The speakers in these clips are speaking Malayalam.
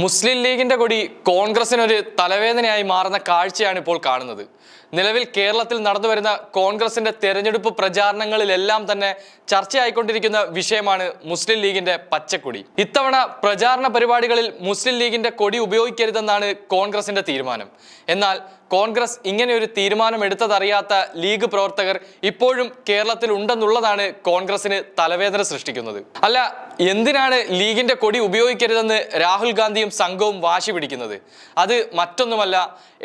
മുസ്ലിം ലീഗിന്റെ കൊടി കോൺഗ്രസിനൊരു തലവേദനയായി മാറുന്ന കാഴ്ചയാണ് ഇപ്പോൾ കാണുന്നത്. നിലവിൽ കേരളത്തിൽ നടന്നുവരുന്ന കോൺഗ്രസിന്റെ തെരഞ്ഞെടുപ്പ് പ്രചാരണങ്ങളിലെല്ലാം തന്നെ ചർച്ചയായിക്കൊണ്ടിരിക്കുന്ന വിഷയമാണ് മുസ്ലിം ലീഗിന്റെ പച്ചക്കൊടി. ഇത്തവണ പ്രചാരണ പരിപാടികളിൽ മുസ്ലിം ലീഗിന്റെ കൊടി ഉപയോഗിക്കരുതെന്നാണ് കോൺഗ്രസിന്റെ തീരുമാനം. എന്നാൽ കോൺഗ്രസ് ഇങ്ങനെ ഒരു തീരുമാനം എടുത്തതറിയാത്ത ലീഗ് പ്രവർത്തകർ ഇപ്പോഴും കേരളത്തിൽ ഉണ്ടെന്നുള്ളതാണ് കോൺഗ്രസിന് തലവേദന സൃഷ്ടിക്കുന്നത്. അല്ല എന്തിനാണ് ലീഗിന്റെ കൊടി ഉപയോഗിക്കരുതെന്ന് രാഹുൽ ഗാന്ധിയും സംഘവും വാശി പിടിക്കുന്നത്? അത് മറ്റൊന്നുമല്ല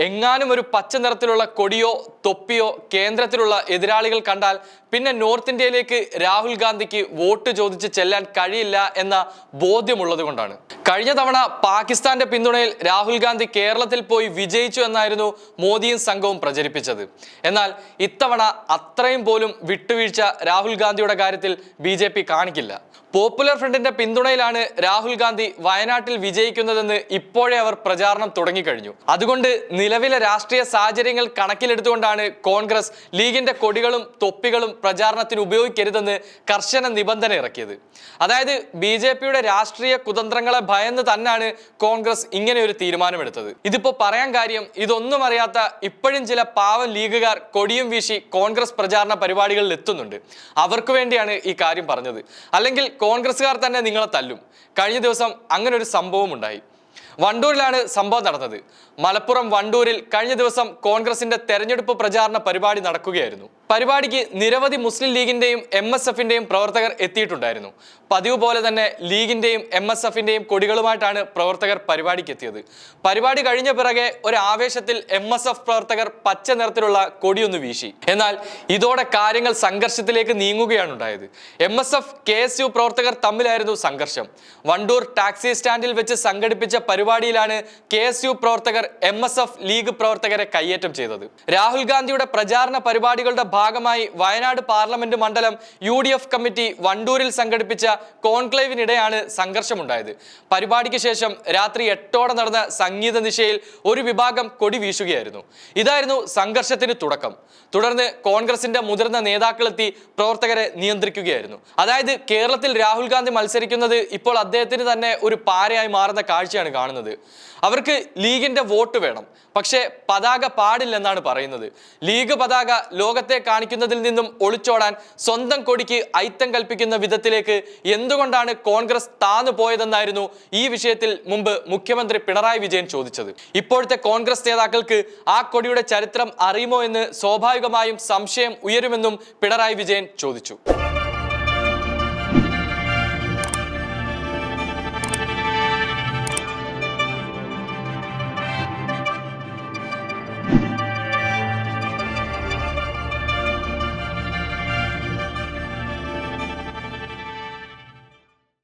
എങ്ങാനും ഒരു പച്ച നിറത്തിലുള്ള കൊടിയോ തൊപ്പിയോ കേന്ദ്രത്തിലുള്ള എതിരാളികൾ കണ്ടാൽ പിന്നെ നോർത്ത് ഇന്ത്യയിലേക്ക് രാഹുൽ ഗാന്ധിക്ക് വോട്ട് ചോദിച്ച് ചെല്ലാൻ കഴിയില്ല എന്ന ബോധ്യമുള്ളത് കൊണ്ടാണ്. കഴിഞ്ഞ തവണ പാകിസ്ഥാന്റെ പിന്തുണയിൽ രാഹുൽ ഗാന്ധി കേരളത്തിൽ പോയി വിജയിച്ചു എന്നായിരുന്നു മോദിയും സംഘവും പ്രചരിപ്പിച്ചത്. എന്നാൽ ഇത്തവണ അത്രയും പോലും വിട്ടുവീഴ്ച രാഹുൽ ഗാന്ധിയുടെ കാര്യത്തിൽ ബി കാണിക്കില്ല. പോപ്പുലർ ഫ്രണ്ടിന്റെ പിന്തുണയിലാണ് രാഹുൽ ഗാന്ധി വയനാട്ടിൽ വിജയിക്കുന്നതെന്ന് ഇപ്പോഴേ അവർ പ്രചാരണം തുടങ്ങിക്കഴിഞ്ഞു. അതുകൊണ്ട് നിലവിലെ രാഷ്ട്രീയ സാഹചര്യങ്ങൾ കണക്കിലെടുത്തുകൊണ്ടാണ് കോൺഗ്രസ് ലീഗിന്റെ കൊടികളും തൊപ്പികളും പ്രചാരണത്തിന് ഉപയോഗിക്കരുതെന്ന് കർശന നിബന്ധന ഇറക്കിയത്. അതായത് ബി ജെ പിയുടെ രാഷ്ട്രീയ കുതന്ത്രങ്ങളെ ഭയന്ന് തന്നെയാണ് കോൺഗ്രസ് ഇങ്ങനെ ഒരു തീരുമാനമെടുത്തത്. ഇതിപ്പോ പറയാൻ കാര്യം ഇതൊന്നും അറിയാത്ത ഇപ്പോഴും ചില പാവം ലീഗുകാർ കൊടിയും വീശി കോൺഗ്രസ് പ്രചാരണ പരിപാടികളിൽ എത്തുന്നുണ്ട്. അവർക്ക് വേണ്ടിയാണ് ഈ കാര്യം പറഞ്ഞത്. അല്ലെങ്കിൽ കോൺഗ്രസ്സുകാർ തന്നെ നിങ്ങളെ തല്ലും. കഴിഞ്ഞ ദിവസം അങ്ങനെ ഒരു സംഭവം ഉണ്ടായി. വണ്ടൂരിലാണ് സംഭവം നടന്നത്. മലപ്പുറം വണ്ടൂരിൽ കഴിഞ്ഞ ദിവസം കോൺഗ്രസിന്റെ തെരഞ്ഞെടുപ്പ് പ്രചാരണ പരിപാടി നടക്കുകയായിരുന്നു. പരിപാടിക്ക് നിരവധി മുസ്ലിം ലീഗിന്റെയും എം എസ് എഫിന്റെയും പ്രവർത്തകർ എത്തിയിട്ടുണ്ടായിരുന്നു. പതിവ് പോലെ തന്നെ ലീഗിന്റെയും എം എസ് എഫിന്റെയും കൊടികളുമായിട്ടാണ് പ്രവർത്തകർ പരിപാടിക്ക് എത്തിയത്. പരിപാടി കഴിഞ്ഞ പിറകെ ഒരു ആവേശത്തിൽ എം എസ് എഫ് പ്രവർത്തകർ പച്ച നിറത്തിലുള്ള കൊടിയൊന്ന് വീശി. എന്നാൽ ഇതോടെ കാര്യങ്ങൾ സംഘർഷത്തിലേക്ക് നീങ്ങുകയാണ് ഉണ്ടായത്. M S F K S U പ്രവർത്തകർ തമ്മിലായിരുന്നു സംഘർഷം. വണ്ടൂർ ടാക്സി സ്റ്റാൻഡിൽ വെച്ച് സംഘടിപ്പിച്ച പരിപാടിയിലാണ് കെ എസ് യു പ്രവർത്തകർ എം എസ് എഫ് ലീഗ് പ്രവർത്തകരെ കയ്യേറ്റം ചെയ്തത്. രാഹുൽ ഗാന്ധിയുടെ പ്രചാരണ പരിപാടികളുടെ ഭാഗമായി വയനാട് പാർലമെന്റ് മണ്ഡലം യു ഡി എഫ് കമ്മിറ്റി വണ്ടൂരിൽ സംഘടിപ്പിച്ച കോൺക്ലേവിനിടെയാണ് സംഘർഷമുണ്ടായത്. പരിപാടിക്ക് ശേഷം രാത്രി എട്ടോടെ നടന്ന സംഗീത നിശയിൽ ഒരു വിഭാഗം കൊടി വീശുകയായിരുന്നു. ഇതായിരുന്നു സംഘർഷത്തിന് തുടക്കം. തുടർന്ന് കോൺഗ്രസിന്റെ മുതിർന്ന നേതാക്കളെത്തി പ്രവർത്തകരെ നിയന്ത്രിക്കുകയായിരുന്നു. അതായത് കേരളത്തിൽ രാഹുൽ ഗാന്ധി മത്സരിക്കുന്നത് ഇപ്പോൾ അദ്ദേഹത്തിന് തന്നെ ഒരു പാരയായി മാറുന്ന കാഴ്ചയാണ് കാണുന്നത്. അവർക്ക് ലീഗിന്റെ വോട്ട് വേണം. പക്ഷേ പതാക പാടില്ലെന്നാണ് പറയുന്നത്. ലീഗ് പതാക ലോകത്തെ കാണിക്കുന്നതിൽ നിന്നും ഒളിച്ചോടാൻ സ്വന്തം കൊടിക്ക് ഐത്തം കൽപ്പിക്കുന്ന വിധത്തിലേക്ക് എന്തുകൊണ്ടാണ് കോൺഗ്രസ് താന്നു പോയതെന്നായിരുന്നു ഈ വിഷയത്തിൽ മുമ്പ് മുഖ്യമന്ത്രി പിണറായി വിജയൻ ചോദിച്ചത്. ഇപ്പോഴത്തെ കോൺഗ്രസ് നേതാക്കൾക്ക് ആ കൊടിയുടെ ചരിത്രം അറിയുമോ എന്ന് സ്വാഭാവികമായും സംശയം ഉയരുമെന്നും പിണറായി വിജയൻ ചോദിച്ചു.